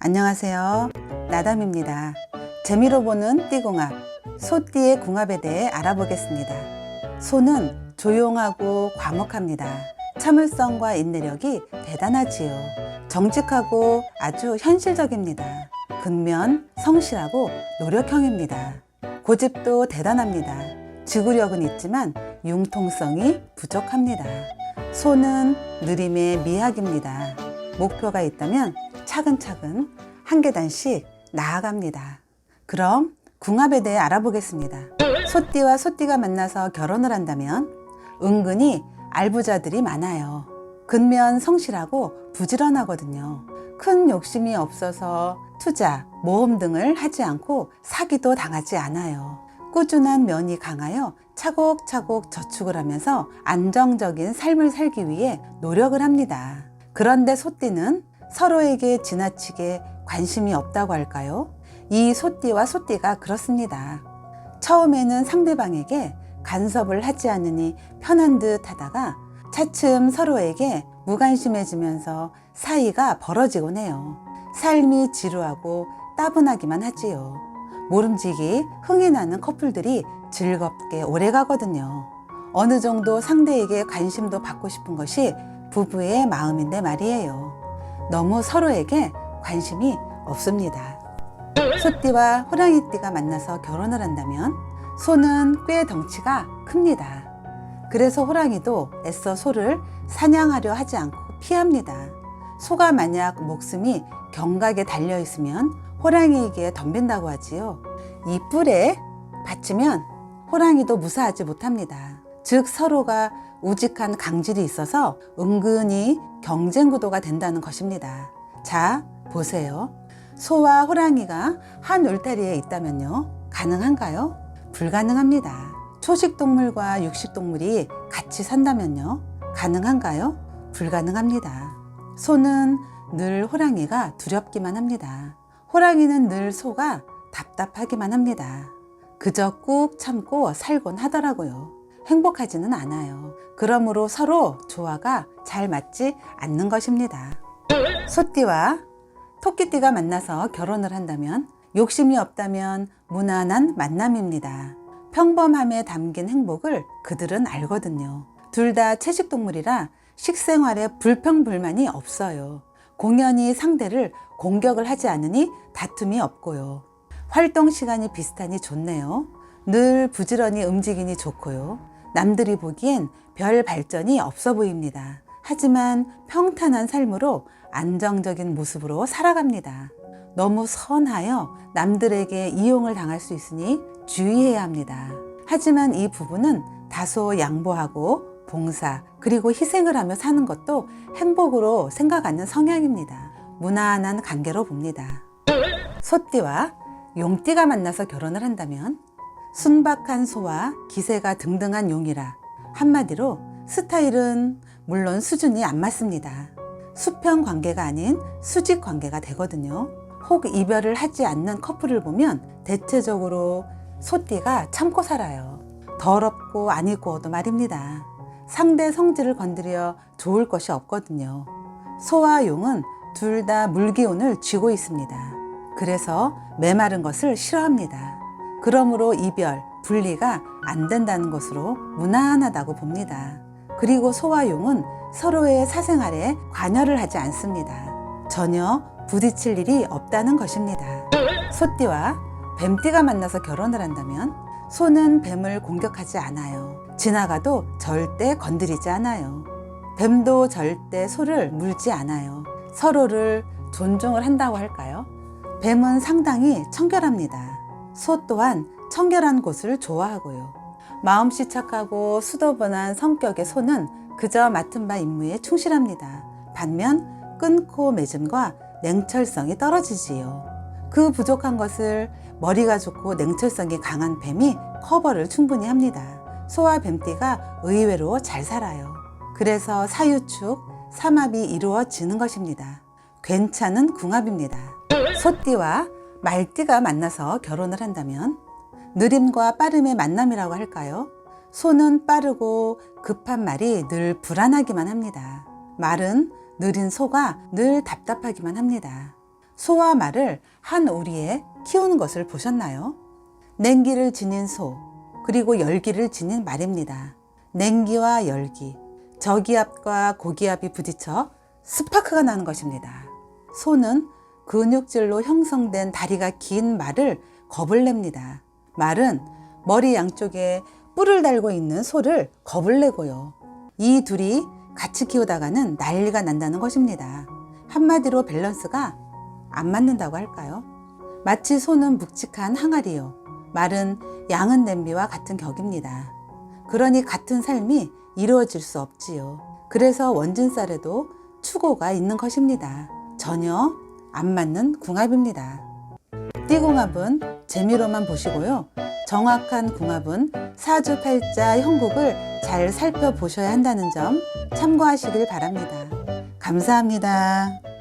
안녕하세요. 나담입니다. 재미로 보는 띠궁합, 소띠의 궁합에 대해 알아보겠습니다. 소는 조용하고 과묵합니다. 참을성과 인내력이 대단하지요. 정직하고 아주 현실적입니다. 근면 성실하고 노력형입니다. 고집도 대단합니다. 지구력은 있지만 융통성이 부족합니다. 소는 느림의 미학입니다. 목표가 있다면 차근차근 한 계단씩 나아갑니다. 그럼 궁합에 대해 알아보겠습니다. 소띠와 소띠가 만나서 결혼을 한다면 은근히 알부자들이 많아요. 근면 성실하고 부지런하거든요. 큰 욕심이 없어서 투자, 모험 등을 하지 않고 사기도 당하지 않아요. 꾸준한 면이 강하여 차곡차곡 저축을 하면서 안정적인 삶을 살기 위해 노력을 합니다. 그런데 소띠는 서로에게 지나치게 관심이 없다고 할까요? 이 소띠와 소띠가 그렇습니다. 처음에는 상대방에게 간섭을 하지 않으니 편한 듯 하다가 차츰 서로에게 무관심해지면서 사이가 벌어지곤 해요. 삶이 지루하고 따분하기만 하지요. 모름지기 흥이 나는 커플들이 즐겁게 오래 가거든요. 어느 정도 상대에게 관심도 받고 싶은 것이 부부의 마음인데 말이에요. 너무 서로에게 관심이 없습니다. 소띠와 호랑이띠가 만나서 결혼을 한다면 소는 꽤 덩치가 큽니다. 그래서 호랑이도 애써 소를 사냥하려 하지 않고 피합니다. 소가 만약 목숨이 경각에 달려 있으면 호랑이에게 덤빈다고 하지요. 이 뿔에 받치면 호랑이도 무사하지 못합니다. 즉 서로가 우직한 강질이 있어서 은근히 경쟁 구도가 된다는 것입니다. 자, 보세요. 소와 호랑이가 한 울타리에 있다면요. 가능한가요? 불가능합니다. 초식 동물과 육식 동물이 같이 산다면요. 가능한가요? 불가능합니다. 소는 늘 호랑이가 두렵기만 합니다. 호랑이는 늘 소가 답답하기만 합니다. 그저 꾹 참고 살곤 하더라고요. 행복하지는 않아요. 그러므로 서로 조화가 잘 맞지 않는 것입니다. 소띠와 토끼띠가 만나서 결혼을 한다면 욕심이 없다면 무난한 만남입니다. 평범함에 담긴 행복을 그들은 알거든요. 둘 다 채식동물이라 식생활에 불평불만이 없어요. 공연히 상대를 공격을 하지 않으니 다툼이 없고요. 활동 시간이 비슷하니 좋네요. 늘 부지런히 움직이니 좋고요. 남들이 보기엔 별 발전이 없어 보입니다. 하지만 평탄한 삶으로 안정적인 모습으로 살아갑니다. 너무 선하여 남들에게 이용을 당할 수 있으니 주의해야 합니다. 하지만 이 부부는 다소 양보하고 봉사 그리고 희생을 하며 사는 것도 행복으로 생각하는 성향입니다. 무난한 관계로 봅니다. 소띠와 용띠가 만나서 결혼을 한다면 순박한 소와 기세가 등등한 용이라 한마디로 스타일은 물론 수준이 안 맞습니다. 수평 관계가 아닌 수직 관계가 되거든요. 혹 이별을 하지 않는 커플을 보면 대체적으로 소띠가 참고 살아요. 더럽고 안 입고도 말입니다. 상대 성질을 건드려 좋을 것이 없거든요. 소와 용은 둘 다 물기운을 쥐고 있습니다. 그래서 메마른 것을 싫어합니다. 그러므로 이별, 분리가 안 된다는 것으로 무난하다고 봅니다. 그리고 소와 용은 서로의 사생활에 관여를 하지 않습니다. 전혀 부딪힐 일이 없다는 것입니다. 소띠와 뱀띠가 만나서 결혼을 한다면 소는 뱀을 공격하지 않아요. 지나가도 절대 건드리지 않아요. 뱀도 절대 소를 물지 않아요. 서로를 존중을 한다고 할까요? 뱀은 상당히 청결합니다. 소 또한 청결한 곳을 좋아하고요. 마음씨 착하고 수도분한 성격의 소는 그저 맡은 바 임무에 충실합니다. 반면 끊고 맺음과 냉철성이 떨어지지요. 그 부족한 것을 머리가 좋고 냉철성이 강한 뱀이 커버를 충분히 합니다. 소와 뱀띠가 의외로 잘 살아요. 그래서 사유축, 삼합이 이루어지는 것입니다. 괜찮은 궁합입니다. 소띠와 말띠가 만나서 결혼을 한다면 느림과 빠름의 만남이라고 할까요? 소는 빠르고 급한 말이 늘 불안하기만 합니다. 말은 느린 소가 늘 답답하기만 합니다. 소와 말을 한 우리에 키우는 것을 보셨나요? 냉기를 지닌 소, 그리고 열기를 지닌 말입니다. 냉기와 열기, 저기압과 고기압이 부딪혀 스파크가 나는 것입니다. 소는 근육질로 형성된 다리가 긴 말을 겁을 냅니다. 말은 머리 양쪽에 뿔을 달고 있는 소를 겁을 내고요. 이 둘이 같이 키우다가는 난리가 난다는 것입니다. 한마디로 밸런스가 안 맞는다고 할까요? 마치 소는 묵직한 항아리요. 말은 양은 냄비와 같은 격입니다. 그러니 같은 삶이 이루어질 수 없지요. 그래서 원진살에도 추고가 있는 것입니다. 전혀 안 맞는 궁합입니다. 띠궁합은 재미로만 보시고요. 정확한 궁합은 사주팔자 형국을 잘 살펴보셔야 한다는 점 참고하시길 바랍니다. 감사합니다.